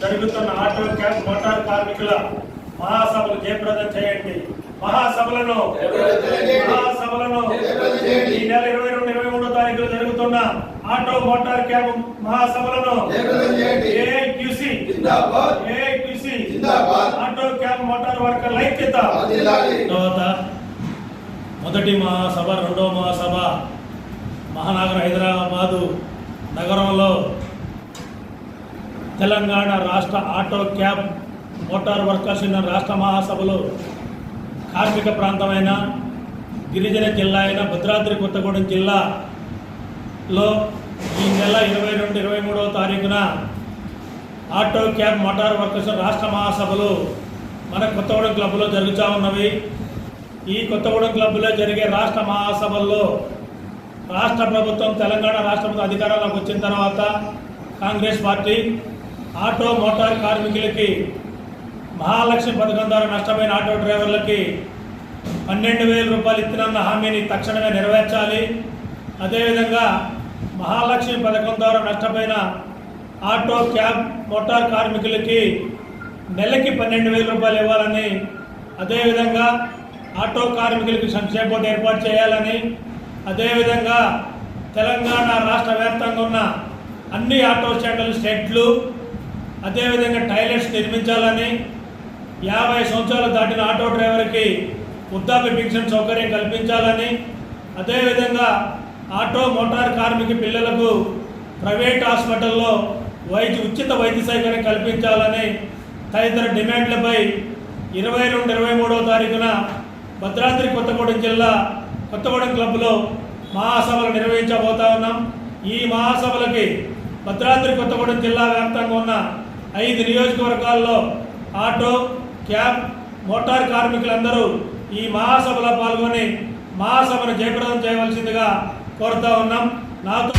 జరుగుతున్న auto cab motor కార్మికుల మహాసభలు జయప్రదం చేయండి. మహాసభలను మహాసభలను ఈ నెల ఇరవై రెండు ఇరవై మూడో తారీఖులు జరుగుతున్న ఆటో మోటార్ క్యాబ్ మహాసభలను ఆటో క్యాబ్ మోటార్ వర్క్ ఐక్యత మొదటి మహాసభ రెండవ మహాసభ మహానగరం హైదరాబాదు నగరంలో తెలంగాణ రాష్ట్ర auto cab motor workers union రాష్ట్ర మహాసభలు కార్మిక ప్రాంతమైన గిరిజన జిల్లా అయిన భద్రాద్రి కొత్తగూడెం జిల్లాలో ఈ నెల ఇరవై రెండు ఇరవై మూడవ తారీఖున ఆటో క్యాబ్ మోటార్ వర్కర్స్ రాష్ట్ర మహాసభలు మన కొత్తగూడెం క్లబ్లో జరుగుతూ ఉన్నవి. ఈ కొత్తగూడెం క్లబ్లో జరిగే రాష్ట్ర మహాసభల్లో రాష్ట్ర ప్రభుత్వం తెలంగాణ రాష్ట్ర ప్రభుత్వం అధికారంలోకి వచ్చిన తర్వాత కాంగ్రెస్ పార్టీ ఆటో మోటార్ కార్మికులకి మహాలక్ష్మి పథకం ద్వారా నష్టమైన ఆటో డ్రైవర్లకి పన్నెండు వేల రూపాయలు ఇస్తున్న హామీని తక్షణమే నెరవేర్చాలి. అదేవిధంగా మహాలక్ష్మి పథకం ద్వారా నష్టపోయిన ఆటో క్యాబ్ మోటార్ కార్మికులకి నెలకి పన్నెండు వేల రూపాయలు ఇవ్వాలని అదేవిధంగా ఆటో కార్మికులకి సంక్షేమ బోర్డు ఏర్పాటు చేయాలని అదేవిధంగా తెలంగాణ రాష్ట్ర వ్యాప్తంగా ఉన్న అన్ని ఆటో స్టాండ్లు షెడ్లు అదేవిధంగా టాయిలెట్స్ నిర్మించాలని యాభై సంవత్సరాలు దాటిన ఆటో డ్రైవర్కి వృద్ధాప్య పింఛన్ సౌకర్యం కల్పించాలని అదేవిధంగా ఆటో మోటార్ కార్మిక పిల్లలకు ప్రైవేట్ హాస్పిటల్లో వైద్య ఉచిత వైద్య సౌకర్యం కల్పించాలని తదితర డిమాండ్లపై ఇరవై రెండు ఇరవై మూడవ తారీఖున భద్రాద్రి కొత్తగూడెం జిల్లా కొత్తగూడెం క్లబ్లో మహాసభలు నిర్వహించబోతా ఉన్నాం. ఈ మహాసభలకి భద్రాద్రి కొత్తగూడెం జిల్లా వ్యాప్తంగా ఉన్న ఐదు నియోజకవర్గాల్లో ఆటో క్యాబ్ మోటార్ కార్మికులందరూ ఈ మహాసభలో పాల్గొని మహాసభను జయప్రదం చేయవలసిందిగా కోరుతా ఉన్నాం. నాతో